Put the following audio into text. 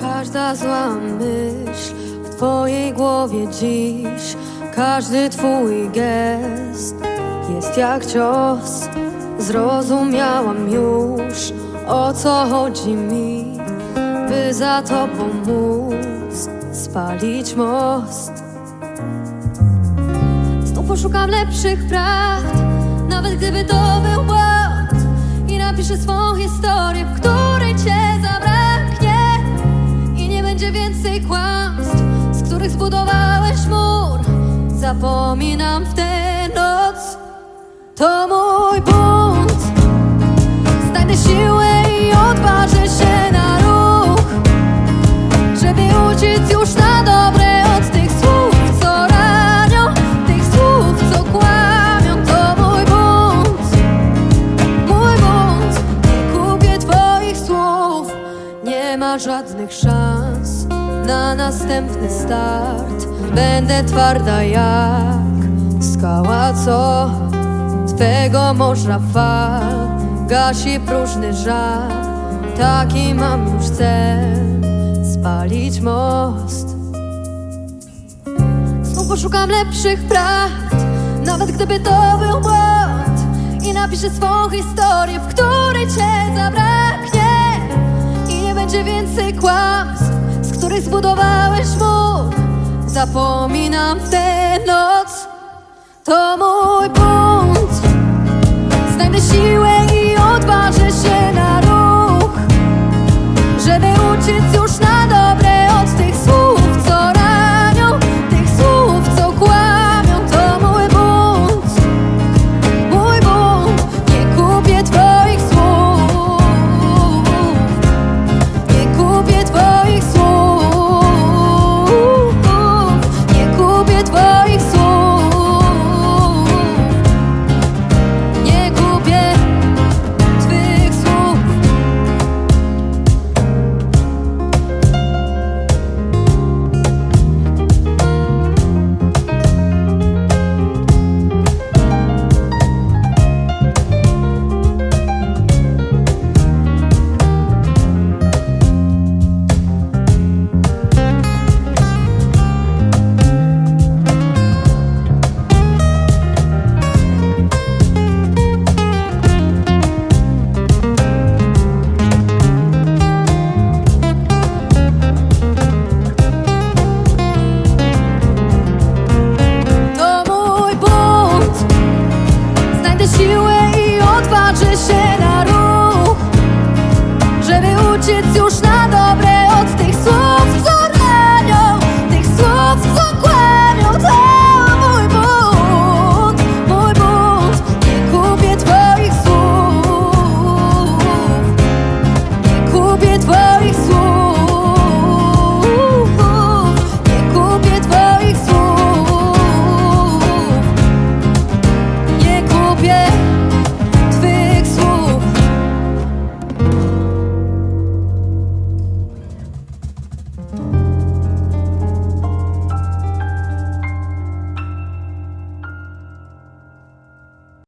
Każda zła myśl w twojej głowie dziś. Każdy twój gest jest jak cios. Zrozumiałam już o co chodzi mi By za tobą móc spalić most. Znów poszukam lepszych prawd Nawet gdyby to był błąd. I napiszę swą historię, w której cię zabraknie zbudowałeś mur. Zapominam w tę noc. To mój bunt. Znajdę siłę i odważę się na ruch. Żeby uciec już na dobre od tych słów, co ranią, tych słów, co kłamią, to mój bunt, mój bunt. Nie kupię twoich słów, nie ma żadnych szans na następny start. Będę twarda jak skała, co twego morza fal gasi próżny żal. Taki mam już cel spalić most. Znów poszukam lepszych prawd, nawet gdyby to był błąd. I napiszę swą historię, w której cię zabraknie. I nie będzie więcej kłamstw, których mur. Zapominam tę noc, to mój i